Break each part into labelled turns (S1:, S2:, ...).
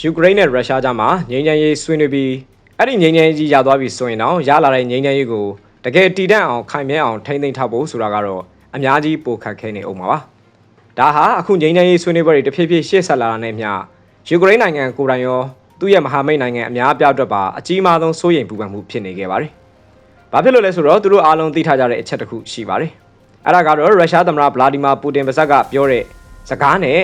S1: ယူကရိန်းနဲ့ရုရှားကြားမှာငြိမ်းချမ်းရေးဆွေးနွေးပြီးအဲ့ဒီငြိမ်းချမ်းရေးကြီးရသွားပြီဆိုရင်တော့ရလာတဲ့ငြိမ်းချမ်းရေးကိုတကယ်တည်တံ့အောင်ခိုင်မြဲအောင်ထိန်းသိမ်းထားဖို့ဆိုတာကတော့အများကြီးပိုခက်ခဲနေအောင်ပါပါဒါဟာအခုငြိမ်းချမ်းရေးဆွေးနွေးပွဲတွေတဖြည်းဖြည်းရှေ့ဆက်လာတာနဲ့မျှယူကရိန်းနိုင်ငံကိုယ်တိုင်ရောသူ့ရဲ့မဟာမိတ်နိုင်ငံအများအပြားအတွက်ပါအကြီးမားဆုံးစိုးရိမ်ပူပန်မှုဖြစ်နေခဲ့ပါတယ်ဘာဖြစ်လို့လဲဆိုတော့သူတို့အားလုံးသိထားကြတဲ့အချက်တစ်ခုရှိပါတယ်အဲ့ဒါကတော့ရုရှားသမ္မတဗလာဒီမာပူတင်ပါဇက်ကပြောတဲ့စကားနဲ့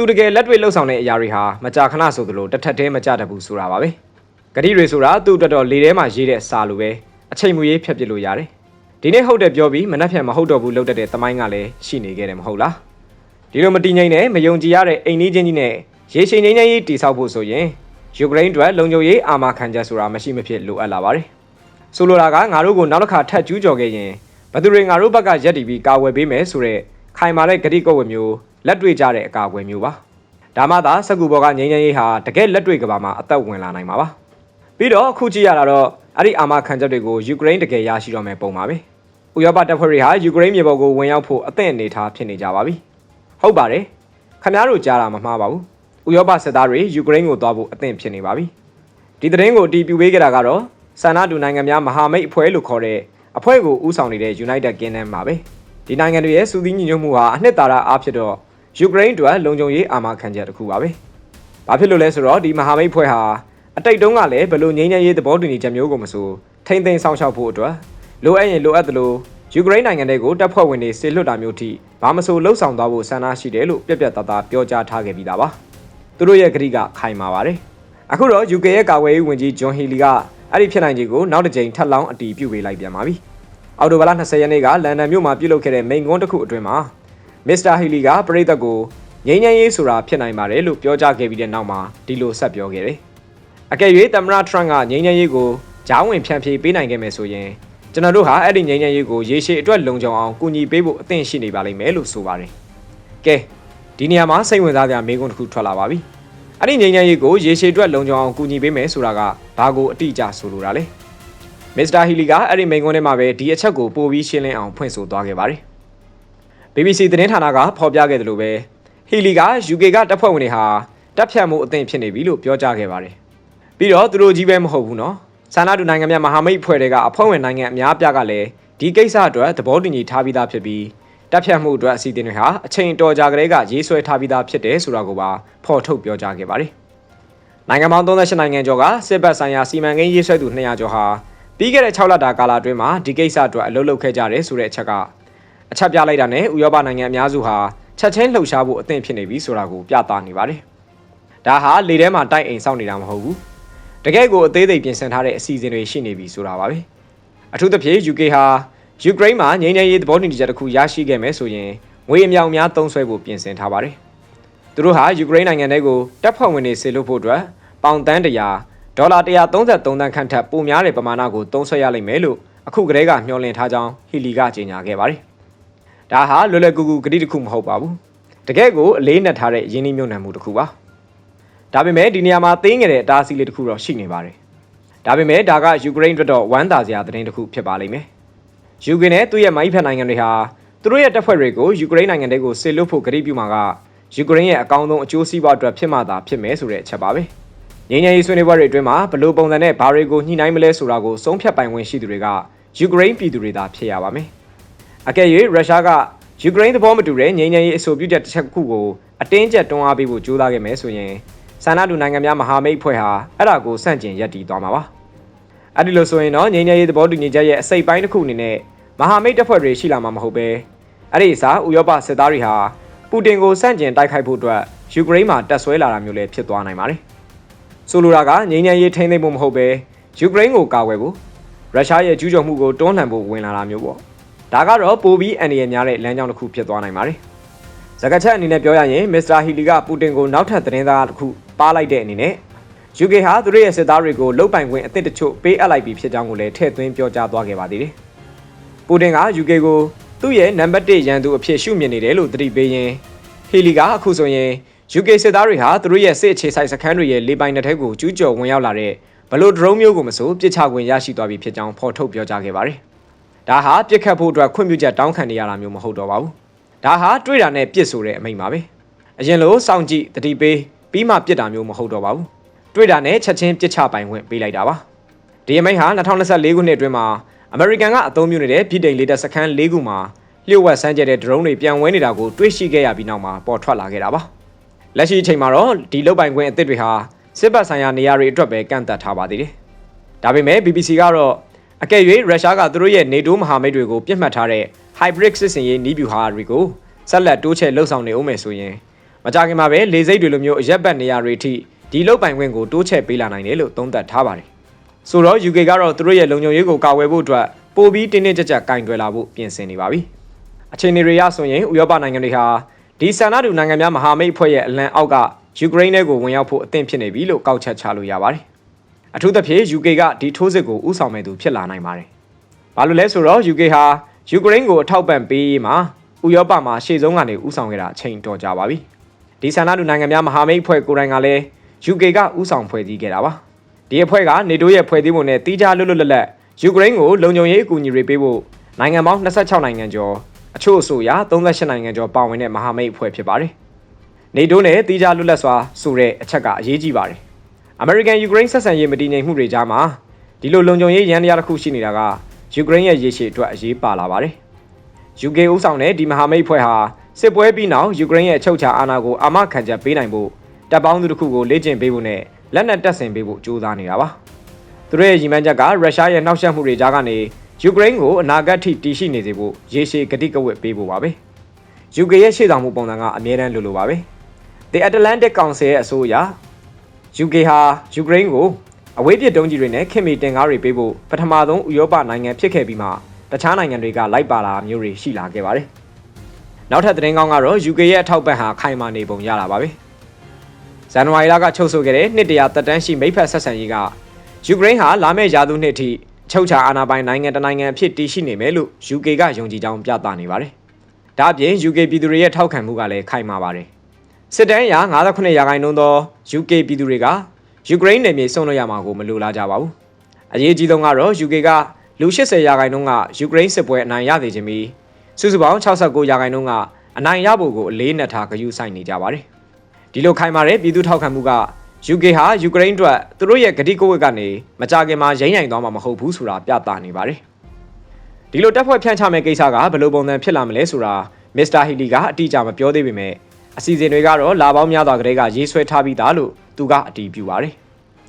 S1: သူတကယ်လက်တွေ့လှုပ်ဆောင်တဲ့အရာတွေဟာမကြာခဏဆိုသလိုတစ်ထက်တည်းမကြတတ်ဘူးဆိုတာပါပဲ။ဂတိတွေဆိုတာသူ့အတွက်တော့လေထဲမှာရေးတဲ့စာလိုပဲအချိန်မူရေးဖြတ်ပစ်လို့ရတယ်။ဒီနေ့ဟုတ်တယ်ပြောပြီးမနှက်ဖြန်မဟုတ်တော့ဘူးလှုပ်တတ်တဲ့တမိုင်းကလည်းရှိနေခဲ့တယ်မဟုတ်လား။ဒီလိုမတည်ငြိမ်နဲ့မယုံကြည်ရတဲ့အိမ်ကြီးချင်းကြီးနဲ့ရေချိန်ချင်းချင်းကြီးတိဆောက်ဖို့ဆိုရင်ယူကရိန်းအတွက်လုံခြုံရေးအာမခံချက်ဆိုတာမရှိမဖြစ်လိုအပ်လာပါတယ်။ဆိုလိုတာကငါတို့ကိုနောက်တစ်ခါထပ်ကျူးကျော်ခဲ့ရင်ဘယ်သူတွေငါတို့ဘက်ကရက်တီပြီးကာဝယ်ပေးမယ်ဆိုတဲ့ခိုင်မာတဲ့ဂတိကုတ်ဝေမျိုး လက်တွေ့ကြတဲ့အကာအကွယ်မျိုးပါ။ဒါမှသာစက်ကူဘော်ကငြိမ်းချမ်းရေးဟာတကယ်လက်တွေ့ကဘာမှာအသက်ဝင်လာနိုင်မှာပါ။ပြီးတော့အခုကြည့်ရတာတော့အဲ့ဒီအာမခံချက်တွေကိုယူကရိန်းတကယ်ရရှိတော့မယ်ပုံပါပဲ။ဥရောပတပ်ဖွဲ့တွေဟာယူကရိန်းမြေပေါ်ကိုဝင်ရောက်ဖို့အသင့်အနေထားဖြစ်နေကြပါပြီ။ဟုတ်ပါတယ်။ခင်ဗျားတို့ကြားတာမမှားပါဘူး။ဥရောပစစ်သားတွေယူကရိန်းကိုသွားဖို့အသင့်ဖြစ်နေပါပြီ။ဒီသတင်းကိုအတည်ပြုပေးကြတာကတော့ဆန္ဒတူနိုင်ငံများမဟာမိတ်အဖွဲ့လို့ခေါ်တဲ့အဖွဲ့ကိုဦးဆောင်နေတဲ့ United Kingdom ပါပဲ။ဒီနိုင်ငံတွေရဲ့စူးစီးညီညွတ်မှုဟာအနှစ်သာရအားဖြစ်တော့ ယူကရိန်းအတွက်လုံခြုံရေးအာမခံချက်တစ်ခုပါပဲ။ဘာဖြစ်လို့လဲဆိုတော့ဒီမဟာမိတ်ဖွဲ့ဟာအတိတ်တုန်းကလည်းဘလို့ငြိမ်းချမ်းရေးသဘောတူညီချက်မျိုးကိုမဆိုထိမ့်သိမ်းဆောင်ရှောက်ဖို့အတွက်လိုအပ်ရင်လိုအပ်သလိုယူကရိန်းနိုင်ငံတွေကိုတပ်ဖွဲ့ဝင်တွေဆေလွတ်တာမျိုးထိဘာမဆိုလှုပ်ဆောင်သွားဖို့ဆန္ဒရှိတယ်လို့ပြက်ပြက်သားသားပြောကြားထားခဲ့ပြီးသားပါ။သူတို့ရဲ့ကတိကခိုင်မာပါတယ်။အခုတော့ UK ရဲ့ကာကွယ်ရေးဝန်ကြီးဂျွန်ဟီလီကအဲ့ဒီဖြစ်နိုင်ခြေကိုနောက်တစ်ကြိမ်ထပ်လောင်းအတည်ပြုပေးလိုက်ပြန်ပါပြီ။အော်တိုဘာလ20ရက်နေ့ကလန်ဒန်မြို့မှာပြုလုပ်ခဲ့တဲ့မိန့်ခွန်းတစ်ခုအတွင်းမှာ မစ္စတာဟီလီကပြည်သက်ကိုငြိမ်းချမ်းရေးဆိုတာဖြစ်နိုင်ပါတယ်လို့ပြောကြားခဲ့ပြီးတဲ့နောက်မှာဒီလိုဆက်ပြောခဲ့တယ်။အကယ်၍သမ္မတထရန့်ကငြိမ်းချမ်းရေးကိုဂျောင်းဝင်ဖြန့်ဖြေပေးနိုင်ခဲ့မယ်ဆိုရင်ကျွန်တော်တို့ဟာအဲ့ဒီငြိမ်းချမ်းရေးကိုရေရှည်အတွက်လုံခြုံအောင်ကူညီပေးဖို့အသင့်ရှိနေပါလိမ့်မယ်လို့ဆိုပါတယ်။ကဲဒီနေရာမှာစိတ်ဝင်စားစရာမေးခွန်းတစ်ခုထွက်လာပါပြီ။အဲ့ဒီငြိမ်းချမ်းရေးကိုရေရှည်အတွက်လုံခြုံအောင်ကူညီပေးမယ်ဆိုတာကဘာကိုအတိအကျဆိုလိုတာလဲ။မစ္စတာဟီလီကအဲ့ဒီမိန့်ခွန်းထဲမှာပဲဒီအချက်ကိုပို့ပြီးရှင်းလင်းအောင်ဖွင့်ဆိုသွားခဲ့ပါတယ်။ BBC သတင်းဌာနကဖော်ပြခဲ့တယ်လို့ပဲဟီလီက UK ကတပ်ဖွဲ့ဝင်တွေဟာတပ်ဖြတ်မှုအသင့်ဖြစ်နေပြီလို့ပြောကြားခဲ့ပါတယ်။ပြီးတော့သူတို့ကြီးပဲမဟုတ်ဘူးနော်။ဆန္ဒတူနိုင်ငံများမဟာမိတ်ဖွဲ့တွေကအဖွဲ့ဝင်နိုင်ငံအများအပြားကလည်းဒီကိစ္စအတွက်သဘောတူညီထားပြီးသားဖြစ်ပြီးတပ်ဖြတ်မှုအတွက်အစီအစဉ်တွေဟာအချိန်တော်ကြာကလေးကရေးဆွဲထားပြီးသားဖြစ်တယ်ဆိုတာကိုပါဖော်ထုတ်ပြောကြားခဲ့ပါတယ်။နိုင်ငံပေါင်း38နိုင်ငံကျော်ကစစ်ဘက်ဆိုင်ရာစီမံကိန်းရေးဆွဲသူ200ကျော်ဟာပြီးခဲ့တဲ့6လတာကာလအတွင်းမှာဒီကိစ္စအတွက်အလုပ်လုပ်ခဲ့ကြတယ်ဆိုတဲ့အချက်က အချက်ပြလိုက်တာနဲ့ဥရောပနိုင်ငံအများစုဟာချက်ချင်းလှုပ်ရှားဖို့အသင့်ဖြစ်နေပြီဆိုတာကိုပြသနေပါတယ်။ဒါဟာလေထဲမှာတိုက်အိမ်စောင့်နေတာမဟုတ်ဘူး။တကယ့်ကိုအသေးစိတ်ပြင်ဆင်ထားတဲ့အစီအစဉ်တွေရှိနေပြီဆိုတာပါပဲ။အထူးသဖြင့် UK ဟာယူကရိန်းမှာငြိမ်းချမ်းရေးသဘောတူညီချက်တစ်ခုရရှိခဲ့မယ်ဆိုရင်ငွေအမြောက်များသုံးစွဲဖို့ပြင်ဆင်ထားပါတယ်။သူတို့ဟာယူကရိန်းနိုင်ငံထဲကိုတပ်ဖွဲ့ဝင်တွေဆေလွတ်ဖို့အတွက်ပေါင်တန်းတရာဒေါ်လာ133သန်းခန့်ထက်ပိုများတဲ့ပမာဏကိုသုံးစွဲရလိမ့်မယ်လို့အခုကတည်းကမျှော်လင့်ထားကြောင်းဟီလီကကြေညာခဲ့ပါတယ်။ ဒါဟာလွယ်လွယ်ကူကူကတိတစ်ခုမဟုတ်ပါဘူး။တကယ့်ကိုအလေးနက်ထားတဲ့ရင်းနှီးမြှုပ်နှံမှုတစ်ခုပါ။ဒါပေမဲ့ဒီနေရာမှာသိငယ်တဲ့အတားအဆီးလေးတစ်ခုတော့ရှိနေပါတယ်။ဒါပေမဲ့ဒါကယူကရိန်းအတွက်တော့ဝမ်းသာစရာသတင်းတစ်ခုဖြစ်ပါလိမ့်မယ်။ယူကရိန်းနဲ့သူ့ရဲ့မိုင်းဖက်နိုင်ငံတွေဟာသူတို့ရဲ့တပ်ဖွဲ့တွေကိုယူကရိန်းနိုင်ငံတွေကိုဆေလွတ်ဖို့ကတိပြုမှာကယူကရိန်းရဲ့အကောင်းဆုံးအကျိုးစီးပွားအတွက်ဖြစ်မှသာဖြစ်မယ်ဆိုတဲ့အချက်ပါပဲ။ငြိမ်းချမ်းရေးဆွေးနွေးပွဲတွေအတွင်းမှာဘလို့ပုံစံနဲ့ဘာတွေကိုညှိနှိုင်းမလဲဆိုတာကိုဆုံးဖြတ်ပိုင်ခွင့်ရှိသူတွေကယူကရိန်းပြည်သူတွေသာဖြစ်ရပါမယ်။ အကယ်၍ရုရှားကယူကရိန်းသဘောမတူတဲ့ငြိမ်းချမ်းရေးအဆိုပြုချက်တစ်ချက်ခုကိုအတင်းကျပ်တွန်းအားပေးဖို့ကြိုးစားခဲ့မယ်ဆိုရင်ဆန္ဒတူနိုင်ငံများမဟာမိတ်ဖွဲ့ဟာအဲ့ဒါကိုစန့်ကျင်ရပ်တည်သွားမှာပါ။အဲ့ဒီလိုဆိုရင်တော့ငြိမ်းချမ်းရေးသဘောတူညီချက်ရဲ့အစိတ်ပိုင်းတစ်ခုအနေနဲ့မဟာမိတ်တပ်ဖွဲ့တွေရှိလာမှာမဟုတ်ပဲအဲ့ဒီအစားဥရောပစစ်သားတွေဟာပူတင်ကိုစန့်ကျင်တိုက်ခိုက်ဖို့အတွက်ယူကရိန်းမှာတပ်ဆွဲလာတာမျိုးလည်းဖြစ်သွားနိုင်ပါတယ်။ဆိုလိုတာကငြိမ်းချမ်းရေးထိန်းသိမ်းဖို့မဟုတ်ပဲယူကရိန်းကိုကာကွယ်ဖို့ရုရှားရဲ့ကျူးကျော်မှုကိုတွန်းလှန်ဖို့ဝင်လာတာမျိုးပေါ့။ ဒါကတော့ပိုပြီးအန်ဒီရများတဲ့လမ်းကြောင်းတစ်ခုဖြစ်သွားနိုင်ပါတယ်။ဇကချက်အနေနဲ့ပြောရရင်မစ္စတာဟီလီကပူတင်ကိုနောက်ထပ်သတင်းသားတစ်ခုပါလိုက်တဲ့အနေနဲ့ UK ဟာသူတို့ရဲ့စစ်သားတွေကိုလုတ်ပိုင်ခွင့်အသစ်တချို့ပေးအပ်လိုက်ပြီဖြစ်ကြောင်းကိုလည်းထည့်သွင်းပြောကြားသွားခဲ့ပါသေးတယ်။ပူတင်က UK ကိုသူ့ရဲ့နံပါတ်1ရန်သူအဖြစ်ရှုမြင်နေတယ်လို့သတိပေးရင်းဟီလီကအခုဆိုရင် UK စစ်သားတွေဟာသူတို့ရဲ့စစ်အခြေစိုက်စခန်းတွေရဲ့လေပိုင်တစ်ထက်ကိုကျူးကျော်ဝင်ရောက်လာတဲ့ဘလို့ဒရုန်းမျိုးကိုမဆိုပစ်ချခွင့်ရရှိသွားပြီဖြစ်ကြောင်းဖော်ထုတ်ပြောကြားခဲ့ပါတယ်။ ဒါဟာပြစ်ခတ်ဖို့အတွက်ခွင့်ပြုချက်တောင်းခံနေရတာမျိုးမဟုတ်တော့ပါဘူး။ဒါဟာတွေ့တာနဲ့ပြစ်ဆိုတဲ့အမိန့်ပါပဲ။အရင်လိုစောင့်ကြည့်တတိပေးပြီးမှပြစ်တာမျိုးမဟုတ်တော့ပါဘူးတွေ့တာနဲ့ချက်ချင်းပြစ်ချပိုင်ခွင့်ပေးလိုက်တာပါဒီအမိန့်ဟာ2024ခုနှစ်အတွင်းမှာအမေရိကန်ကအသုံးပြုနေတဲ့ပြည်တိန်လေတပ်စခန်း၄ခုမှာလျှို့ဝှက်စမ်းကြဲတဲ့ drone တွေပြန်ဝဲနေတာကိုတွေ့ရှိခဲ့ရပြီးနောက်မှာပေါ်ထွက်လာခဲ့တာပါလက်ရှိအချိန်မှာတော့ဒီလုတ်ပိုင်ခွင့်အသစ်တွေဟာစစ်ဘက်ဆိုင်ရာနေရာတွေအတွက်ပဲကန့်သတ်ထားပါသေးတယ်ဒါပေမဲ့ BBC ကတော့ အကယ်၍ရုရှားကသူတို့ရဲ့ NATO မဟာမိတ်တွေကိုပြစ်မှတ်ထားတဲ့ hybrid စစ်စင်ရေးနီးဗျူဟာတွေကိုဆက်လက်တိုးချဲ့လှုပ်ဆောင်နေအောင်မယ်ဆိုရင်မကြခင်မှာပဲလေစိတ်တွေလိုမျိုးအရက်ဘတ်နေရာတွေအထိဒီလုတ်ပိုင်ခွင့်ကိုတိုးချဲ့ပေးလာနိုင်တယ်လို့သုံးသပ်ထားပါတယ်။ဆိုတော့ UK ကတော့သူတို့ရဲ့လုံခြုံရေးကိုကာကွယ်ဖို့အတွက်ပိုပြီးတင်းတင်းကြပ်ကြပ်ကင်တွယ်လာဖို့ပြင်ဆင်နေပါပြီ။အခြေအနေတွေရဆိုရင်ဥရောပနိုင်ငံတွေဟာဒီဆန္ဒတူနိုင်ငံများမဟာမိတ်အဖွဲ့ရဲ့အလံအောက်ကယူကရိန်းကိုဝင်ရောက်ဖို့အသင့်ဖြစ်နေပြီလို့ကောက်ချက်ချလို့ရပါတယ်။ အထူးသဖြင့် UK ကဒီထိုးစစ်ကိုဥဆောင်မဲ့သူဖြစ်လာနိုင်ပါတယ်။ဘာလို့လဲဆိုတော့ UK ဟာယူကရိန်းကိုအထောက်ပံ့ပေးရေးမှာဥရောပမှာရှေ့ဆုံးကနေဥဆောင်ခဲ့တာအချိန်တော်ကြပါပြီ။ဒီဆန္ဒတူနိုင်ငံများမဟာမိတ်အဖွဲ့ကိုယ်တိုင်ကလည်း UK ကဥဆောင်ဖွဲ့စည်းခဲ့တာပါ။ဒီအဖွဲ့ကနေတိုးရဲ့ဖွဲ့စည်းပုံနဲ့တီးခြားလွတ်လွတ်လပ်လပ်ယူကရိန်းကိုလုံခြုံရေးအကူအညီတွေပေးဖို့နိုင်ငံပေါင်း26နိုင်ငံကျော်အချို့အဆိုအရ38နိုင်ငံကျော်ပါဝင်တဲ့မဟာမိတ်အဖွဲ့ဖြစ်ပါတယ်။နေတိုးနဲ့တီးခြားလွတ်လပ်စွာဆိုတဲ့အချက်ကအရေးကြီးပါတယ်။ American Ukraine ဆက်ဆံရေးမတည်ငြိမ်မှုတွေကြားမှာဒီလိုလုံခြုံရေးရန်တရားတစ်ခုရှိနေတာကယူကရိန်းရဲ့ရေရှည်အတွက်အရေးပါလာပါတယ်။ UK ဥဆောင်တဲ့ဒီမဟာမိတ်ဖွဲ့ဟာစစ်ပွဲပြီးနောက်ယူကရိန်းရဲ့အချုပ်အခြာအာဏာကိုအာမခံချက်ပေးနိုင်ဖို့တပ်ပေါင်းသူတစ်ခုကိုလေ့ကျင့်ပေးဖို့နဲ့လက်နက်တပ်ဆင်ပေးဖို့ကြိုးစားနေတာပါ။သူတို့ရဲ့ရည်မှန်းချက်ကရုရှားရဲ့နှောက်ယှက်မှုတွေကြားကနေယူကရိန်းကိုအနာဂတ်ထိတည်ရှိနေစေဖို့ရေရှည်ကတိကဝတ်ပေးဖို့ပါပဲ။ UK ရဲ့ရှေ့ဆောင်မှုပုံစံကအမြဲတမ်းလိုလိုပါပဲ။ The Atlantic Council ရဲ့အဆိုအရ UK ဟာယူကရိန်းကိုအဝေးပြစ်တုံးကြီးတွေနဲ့ခင်မီတင်ကားတွေပေးဖို့ပထမဆုံးဥရောပနိုင်ငံဖြစ်ခဲ့ပြီးမှတခြားနိုင်ငံတွေကလိုက်ပါလာမျိုးတွေရှိလာခဲ့ပါတယ်။နောက်ထပ်သတင်းကောင်းကတော့ UK ရဲ့အထောက်ပံ့ဟာခိုင်မာနေပုံရလာပါပဲ။ဇန်နဝါရီလကချုပ်ဆိုခဲ့တဲ့နှစ်တရာတက်တန်းရှိမိဖက်ဆက်ဆံရေးကယူကရိန်းဟာလာမယ့်ရာသီနှစ်ထိချုပ်ချာအာဏာပိုင်နိုင်ငံတနိုင်ငံဖြစ်တည်ရှိနေမယ်လို့ UK ကယုံကြည်ကြောင်းပြသနေပါတယ်။ဒါ့အပြင် UK ပြည်သူတွေရဲ့ထောက်ခံမှုကလည်းခိုင်မာပါတယ်။ စစ်တမ်းအရ58ရာခိုင်နှုန်းသော UK ပြည်သူတွေကယူကရိန်းနယ်မြေဆုံးလို့ရမှာကိုမလိုလားကြပါဘူး။အရေးကြီးဆုံးကတော့ UK ကလူ80ရာခိုင်နှုန်းကယူကရိန်းစစ်ပွဲအနိုင်ရသေးခြင်းပြီးစုစုပေါင်း69ရာခိုင်နှုန်းကအနိုင်ရဖို့ကိုအလေးနက်ထားဂရုစိုက်နေကြပါတယ်။ဒီလိုခိုင်မာတဲ့ပြည်သူထောက်ခံမှုက UK ဟာယူကရိန်းအတွက်သူတို့ရဲ့ဂတိကဝတ်ကနေမကြခင်မှာရိမ့်ရိုင်သွားမှာမဟုတ်ဘူးဆိုတာပြသနေပါတယ်။ဒီလိုတပ်ဖွဲ့ဖြန့်ချမဲ့ကိစ္စကဘယ်လိုပုံစံဖြစ်လာမလဲဆိုတာမစ္စတာဟီလီကအတိအကျမပြောသေးပေမဲ့ အစီအစဉ်တွေကတော့လာပေါင်းများစွာကလေးကရေးဆွဲထားပြီးသားလို့သူကအတည်ပြုပါတယ်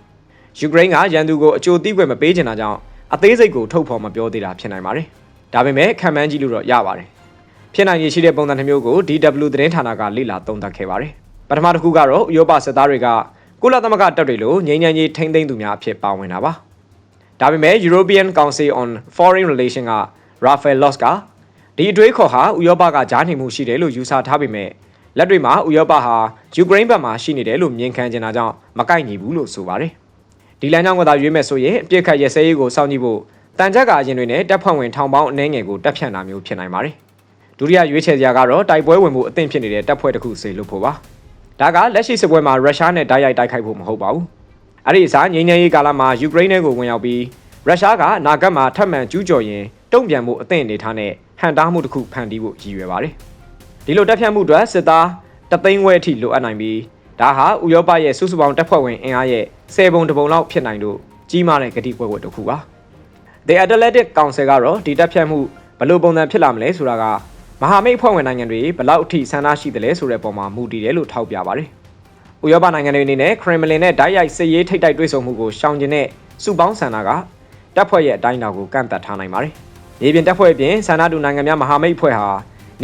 S1: ။ယူကရိန်းကရန်သူကိုအကျိုးသိခွင့်မပေးချင်တာကြောင့်အသေးစိတ်ကိုထုတ်ဖော်မပြောသေးတာဖြစ်နိုင်ပါတယ်။ဒါပေမဲ့ခံမှန်းကြည့်လို့တော့ရပါတယ်။ဖြစ်နိုင်ရရှိတဲ့ပုံစံတစ်မျိုးကို DW သတင်းဌာနကလေ့လာသုံးသပ်ခဲ့ပါတယ်။ပထမတစ်ခုကတော့ဥရောပစစ်သားတွေကကုလသမဂ္ဂတပ်တွေလိုငြိမ်းချမ်းရေးထိန်းသိမ်းသူများအဖြစ်ပါဝင်တာပါဒါပေမဲ့ European Council on Foreign Relations က Rafael Loss ကဒီအတွေးခေါ်ဟာဥရောပကကြားနေမှုရှိတယ်လို့ယူဆထားပေမဲ့ လက်တွေ့မှာဥရောပဟာယူကရိန်းဘက်မှာရှိနေတယ်လို့မြင်ခံကျင်တာကြောင့်မကိုက်ညီဘူးလို့ဆိုပါတယ်ဒီလမ်းကြောင်းကသာရွေးမဲ့ဆိုရင်အပြစ်ခတ်ရစဲရေးကိုစောင့်ကြည့်ဖို့တန်ကြပ်ကအရင်တွေနဲ့တပ်ဖွဲ့ဝင်ထောင်ပေါင်းအနှဲငယ်ကိုတပ်ဖြန့်တာမျိုးဖြစ်နိုင်ပါတယ်ဒုတိယရွေးချယ်စရာကတော့တိုက်ပွဲဝင်မှုအသင့်ဖြစ်နေတဲ့တပ်ဖွဲ့တစ်ခုစေလို့ဖို့ပါဒါကလက်ရှိစစ်ပွဲမှာရုရှားနဲ့တိုက်ရိုက်တိုက်ခိုက်ဖို့မဟုတ်ပါဘူး။အဲ့ဒီအစားငြိမ်းချမ်းရေးကာလမှာယူကရိန်းကိုဝင်ရောက်ပြီးရုရှားကအနာဂတ်မှာထပ်မံကျူးကျော်ရင်တုံ့ပြန်မှုအသင့်အနေထားနဲ့ဟန်တားမှုတစ်ခုဖန်တီးဖို့ရည်ရွယ်ပါတယ်။ ဒီလိုတပ်ဖြတ်မှုအတွက်စစ်သားတသိန်းဝဲအထိလိုအပ်နိုင်ပြီးဒါဟာဥရောပရဲ့စုစုပေါင်းတပ်ဖွဲ့ဝင်အင်အားရဲ့10ပုံတပုံလောက်ဖြစ်နိုင်လို့ကြီးမားတဲ့ဂတိပွဲပွဲတစ်ခုပါ။ The Atlantic Council ကတော့ဒီတပ်ဖြတ်မှုဘယ်လိုပုံစံဖြစ်လာမလဲဆိုတာကမဟာမိတ်အဖွဲ့ဝင်နိုင်ငံတွေဘလောက်အထိဆန္ဒရှိတယ်လဲဆိုတဲ့ပုံမှာမူတည်တယ်လို့ထောက်ပြပါတယ်။ဥရောပနိုင်ငံတွေအနေနဲ့ခရမ်မလင်နဲ့ဓာတ်ရိုက်စစ်ရေးထိပ်တိုက်တွေ့ဆုံမှုကိုရှောင်ကျဉ်တဲ့စုပေါင်းဆန္ဒကတပ်ဖွဲ့ရဲ့အတိုင်းအတာကိုကန့်သတ်ထားနိုင်ပါတယ်။မြေပြင်တပ်ဖွဲ့အပြင်ဆန္ဒတူနိုင်ငံများမဟာမိတ်အဖွဲ့ဟာ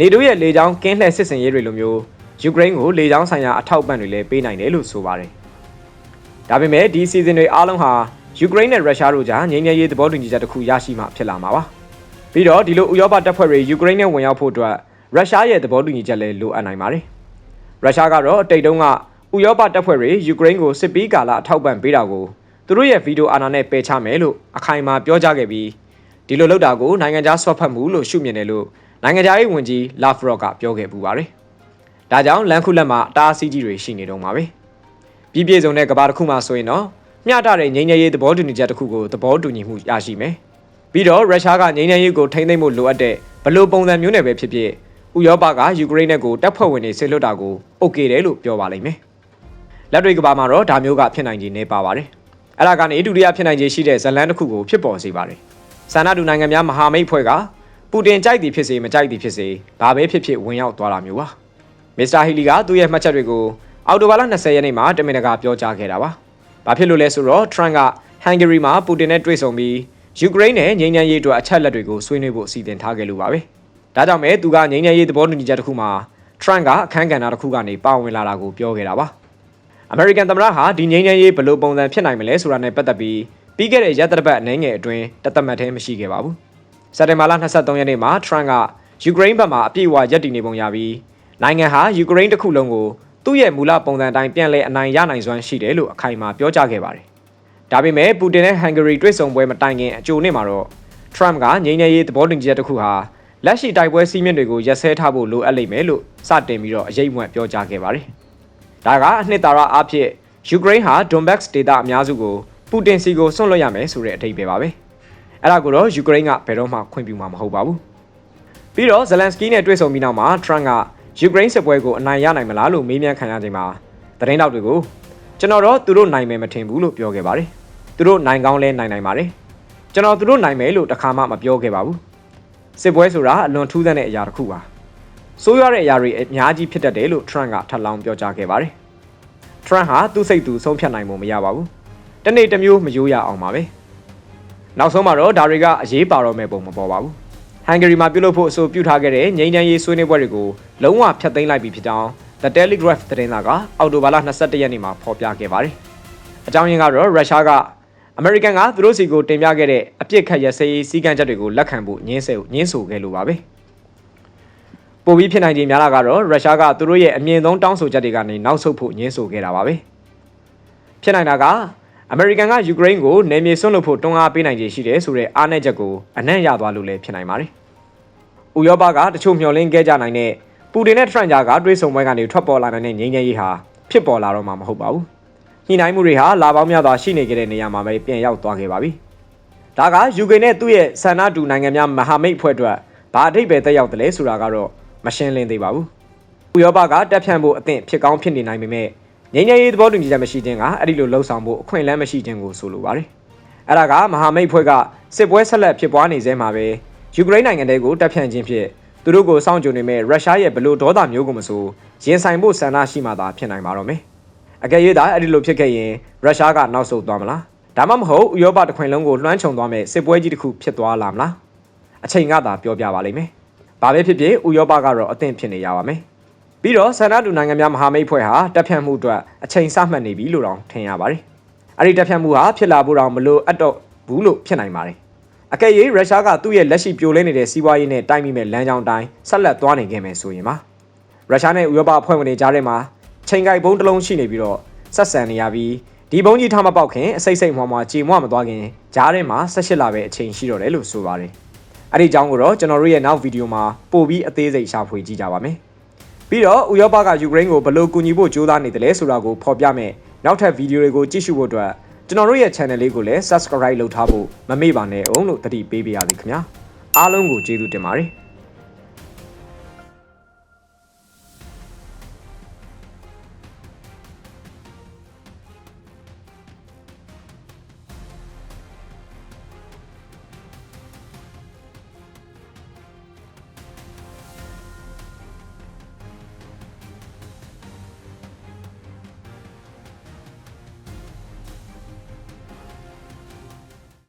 S1: နေတိုးရဲ့လေကြောင်းကင်းလှည့်စစ်စင်ရေးတွေလိုမျိုးယူကရိန်းကိုလေကြောင်းဆိုင်ရာအထောက်ပံ့တွေလည်းပေးနိုင်တယ်လို့ဆိုပါတယ်။ဒါပေမဲ့ဒီစီဇန်တွေအားလုံးဟာယူကရိန်းနဲ့ရုရှားတို့ကြားငြိမ်းချမ်းရေးသဘောတူညီချက်တစ်ခုရရှိမှဖြစ်လာမှာပါ။ပြီးတော့ဒီလိုဥရောပတပ်ဖွဲ့တွေယူကရိန်းနဲ့ဝင်ရောက်ဖို့အတွက်ရုရှားရဲ့သဘောတူညီချက်လည်းလိုအပ်နိုင်ပါတယ်။ရုရှားကတော့အတိတ်တုန်းကဥရောပတပ်ဖွဲ့တွေယူကရိန်းကိုစစ်ပီးကာလအထောက်ပံ့ပေးတာကိုသူတို့ရဲ့ဗီဒီယိုအာဏာနဲ့ပယ်ချမယ်လို့အခိုင်အမာပြောကြားခဲ့ပြီးဒီလိုလုပ်တာကိုနိုင်ငံခြားဆွတ်ဖက်မှုလို့ရှုမြင်တယ်လို့နိုင်ငံခြားရေးဝန်ကြီးလာဖရော့ကပြောခဲ့ပူပါတယ်။ဒါကြောင့်လန်ခုလက်မှာအတားအဆီးကြီးတွေရှိနေတော့မှာပဲ။ပြည်ပြည်စုံတဲ့ကဘာတစ်ခုမှဆိုရင်တော့မျှတတဲ့ငြိမ်းချမ်းရေးသဘောတူညီချက်တစ်ခုကိုသဘောတူညီမှုရရှိမယ်။ပြီးတော့ရုရှားကငြိမ်းချမ်းရေးကိုထိန်းသိမ်းဖို့လိုအပ်တဲ့ဘလို့ပုံစံမျိုးနဲ့ပဲဖြစ်ဖြစ်ဥရောပကယူကရိန်းနဲ့ကိုတပ်ဖွဲ့ဝင်တွေဆစ်လွတ်တာကို OK တယ်လို့ပြောပါလိမ့်မယ်လက်တွေကဘာမှာတော့ဒါမျိုးကဖြစ်နိုင်ခြေနေပါပါတယ်အဲ့ဒါကနေဒုတိယဖြစ်နိုင်ခြေရှိတဲ့ဇလန်တစ်ခုကိုဖြစ်ပေါ်စေပါတယ်ဆန္ဒတူနိုင်ငံများမဟာမိတ်ဖွဲ့က ပူတင်ကြိုက်သည်ဖြစ်စေမကြိုက်သည်ဖြစ်စေဘာပဲဖြစ်ဖြစ်ဝင်ရောက်သွားတာမျိုးပါမစ္စတာဟီလီကသူ့ရဲ့မှတ်ချက်တွေကိုအော်တိုဘာလ20ရက်နေ့မှာတမင်တကာပြောကြားခဲ့တာပါဘာဖြစ်လို့လဲဆိုတော့ထရန့်ကဟန်ဂေရီမှာပူတင်နဲ့တွေ့ဆုံပြီးယူကရိန်းနဲ့ငြိမ်းချမ်းရေးအတွက်အချက်လက်တွေကိုဆွေးနွေးဖို့အစီအစဉ်ထားခဲ့လို့ပါပဲဒါကြောင့်ပဲသူကငြိမ်းချမ်းရေးသဘောတူညီချက်တစ်ခုမှာထရန့်ကအခန်းကဏ္ဍတစ်ခုကနေပါဝင်လာတာကိုပြောခဲ့တာပါအမေရိကန်သမ္မတဟာဒီငြိမ်းချမ်းရေးဘယ်လိုပုံစံဖြစ်နိုင်မလဲဆိုတာနဲ့ပတ်သက်ပြီးပြီးခဲ့တဲ့ရက်သတ္တပတ်အနေငယ်အတွင်းတသက်မှတ်သေးမရှိခဲ့ပါဘူး စက်တင်ဘာလ23ရက်နေ့မှာထရန့်ကယူကရိန်းဘက်မှအပြည့်အဝရပ်တည်နေပုံရပြီးနိုင်ငံဟာယူကရိန်းတစ်ခုလုံးကိုသူ့ရဲ့မူလပုံစံတိုင်းပြန်လည်အနိုင်ရနိုင်စွမ်းရှိတယ်လို့အခိုင်အမာပြောကြားခဲ့ပါတယ်။ဒါပေမဲ့ပူတင်နဲ့ဟန်ဂေရီတွေ့ဆုံပွဲမတိုင်ခင်အကြိုနေ့မှာတော့ထရန့်ကငြိမ်းချမ်းရေးသဘောတူညီချက်တစ်ခုဟာလက်ရှိတိုက်ပွဲစည်းမျဉ်းတွေကိုရက်စဲထားဖို့လိုအပ်လိမ့်မယ်လို့စတင်ပြီးတော့အရေးအမွက်ပြောကြားခဲ့ပါတယ်။ဒါကအနှစ်သာရအဖြစ်ယူကရိန်းဟာဒွန်ဘက်စ်ဒေသအများစုကိုပူတင်စီကိုဆွန့်လွတ်ရမယ်ဆိုတဲ့အထိပ္ပယ်ပါပဲ။ အဲ့ဒါကိုတော့ယူကရိန်းကဘယ်တော့မှခွင့်ပြုမှာမဟုတ်ပါဘူး။ပြီးတော့ဇလန်စကီနဲ့တွေ့ဆုံပြီးနောက်မှာထရန့်ကယူကရိန်းစစ်ပွဲကိုအနိုင်ရနိုင်မလားလို့မေးမြန်းခံရချိန်မှာသတင်းတောက်တွေကိုကျွန်တော်တော့သူတို့နိုင်မယ်မထင်ဘူးလို့ပြောခဲ့ပါတယ်။သူတို့နိုင်ကောင်းလဲနိုင်နိုင်ပါတယ်။ကျွန်တော်သူတို့နိုင်မယ်လို့တခါမှမပြောခဲ့ပါဘူး။စစ်ပွဲဆိုတာအလွန်ထူးဆန်းတဲ့အရာတစ်ခုပါ။ဆိုးရွားတဲ့အရာတွေအများကြီးဖြစ်တတ်တယ်လို့ထရန့်ကထပ်လောင်းပြောကြားခဲ့ပါတယ်။ထရန့်ဟာသူ့စိတ်သူဆုံးဖြတ်နိုင်မှုမရပါဘူး။တနေ့တစ်မျိုးမယိုးရအောင်ပါပဲ။ နောက်ဆုံးမှာတော့ဒါတွေကအရေးပါတော့မဲ့ပုံမပေါ်ပါဘူး။ဟန်ဂေရီမှာပြုလုပ်ဖို့အဆိုပြုထားခဲ့တဲ့ငြိမ်းချမ်းရေးဆွေးနွေးပွဲတွေကိုလုံးဝဖျက်သိမ်းလိုက်ပြီဖြစ်ကြောင်း The Telegraph သတင်းစာကအောက်တိုဘာလ22ရက်နေ့မှာဖော်ပြခဲ့ပါတယ်။အကြောင်းရင်းကတော့ရုရှားကအမေရိကန်ကသူတို့စီကိုတင်ပြခဲ့တဲ့အပြစ်ခတ်ရစရေးစည်းကမ်းချက်တွေကိုလက်ခံဖို့ညှင်းဆဲညှင်းဆိုခဲ့လို့ပါပဲ။ပိုပြီးဖြစ်နိုင်ခြင်းများလာကတော့ရုရှားကသူတို့ရဲ့အမြင့်ဆုံးတောင်းဆိုချက်တွေကနေနောက်ဆုတ်ဖို့ညှင်းဆိုခဲ့တာပါပဲ။ဖြစ်နိုင်တာက အမေရိကန်ကယူကရိန်းကိုနယ်မြေဆွန့်လွတ်ဖို့တွန်းအားပေးနိုင်ခြေရှိတယ်ဆိုတဲ့အားနည်းချက်ကိုအနံ့ရသွားလို့လည်းဖြစ်နိုင်ပါတယ်။ဥရောပကတချို့မျှော်လင့်ခဲ့ကြနိုင်တဲ့ပူတင်နဲ့ထရန့်ဂျာကတွေးဆုံပွဲကနေထွက်ပေါ်လာတဲ့ငြိမ်းချမ်းရေးဟာဖြစ်ပေါ်လာတော့မှာမဟုတ်ပါဘူး။ညှိနှိုင်းမှုတွေဟာလာပေါင်းများစွာရှိနေခဲ့တဲ့နေရာမှာပဲပြန်ရောက်သွားခဲ့ပါပြီ။ဒါကယူကရိန်းနဲ့သူ့ရဲ့ဆန္ဒတူနိုင်ငံများမဟာမိတ်ဖွဲ့အတွက်ဘာအထိပ္ပယ်တက်ရောက်တယ်လဲဆိုတာကတော့မရှင်းလင်းသေးပါဘူး။ဥရောပကတက်ဖြန့်ဖို့အသင့်ဖြစ်ကောင်းဖြစ်နေနိုင်ပေမဲ့ ငြိမ်းချမ်းရေးသဘောတူညီချက်မရှိခြင်းကအဲ့ဒီလိုလှုပ်ဆောင်ဖို့အခွင့်အလမ်းမရှိခြင်းကိုဆိုလိုပါတယ်။အဲ့ဒါကမဟာမိတ်ဖွဲ့ကစစ်ပွဲဆက်လက်ဖြစ်ပွားနေစေမှာပဲယူကရိန်းနိုင်ငံတဲကိုတပ်ဖြန့်ခြင်းဖြင့်သူတို့ကိုစောင့်ကြိုနေမဲ့ရုရှားရဲ့ဘလို့ဒေါသမျိုးကိုမဆိုရင်ဆိုင်ဖို့ဆန္ဒရှိမှသာဖြစ်နိုင်ပါတော့မယ်။အကယ်၍သာအဲ့ဒီလိုဖြစ်ခဲ့ရင်ရုရှားကနောက်ဆုတ်သွားမလား။ဒါမှမဟုတ်ဥရောပတစ်ခွင်လုံးကိုလွှမ်းခြုံသွားမဲ့စစ်ပွဲကြီးတစ်ခုဖြစ်သွားလာမလား။အချိန်ကသာပြောပြပါလိမ့်မယ်။ဘာပဲဖြစ်ဖြစ်ဥရောပကတော့အသင့်ဖြစ်နေရပါမယ်။ ပြီးတော့ဆန္ဒတူနိုင်ငံများမဟာမိတ်ဖွဲ့ဟာတပ်ဖြတ်မှုအတွက်အချိန်စမှတ်နေပြီလို့တောင်ထင်ရပါတယ်။အဲ့ဒီတပ်ဖြတ်မှုဟာဖြစ်လာဖို့တောင်မလို့အပ်တော့ဘူးလို့ဖြစ်နိုင်ပါတယ်။အကယ်၍ရုရှားကသူ့ရဲ့လက်ရှိပြိုလဲနေတဲ့စီးပွားရေးနဲ့တိုင်းမိမဲ့လမ်းကြောင်းတိုင်းဆက်လက်သွားနေခဲ့မယ်ဆိုရင်ပါ။ရုရှားနဲ့ဥရောပအဖွဲ့ဝင်တွေကြားထဲမှာချိန်ကိုက်ဘုံတစ်လုံးရှိနေပြီးတော့ဆက်ဆံနေရပြီးဒီဘုံကြီးထားမပေါက်ခင်အစိမ့်စိမ့်မွားမွားကြေမွားမသွားခင်ကြားထဲမှာ၁၈လပဲအချိန်ရှိတော့တယ်လို့ဆိုပါတယ်။အဲ့ဒီအကြောင်းကိုတော့ကျွန်တော်တို့ရဲ့နောက်ဗီဒီယိုမှာပို့ပြီးအသေးစိတ်ရှာဖွေကြည့်ကြပါမယ်။ ပြီးတော့ဥရောပကယူကရိန်းကိုဘယ်လိုကူညီဖို့ကြိုးစားနေတယ်လဲဆိုတာကိုဖော်ပြမယ်နောက်ထပ်ဗီဒီယိုတွေကိုကြည့်ရှုဖို့အတွက်ကျွန်တော်တို့ရဲ့ channel လေးကိုလည်း subscribe လုပ်ထားဖို့မမေ့ပါနဲ့အောင်လို့တတိပေးပါရစေခင်ဗျာအားလုံးကိုကျေးဇူးတင်ပါတယ်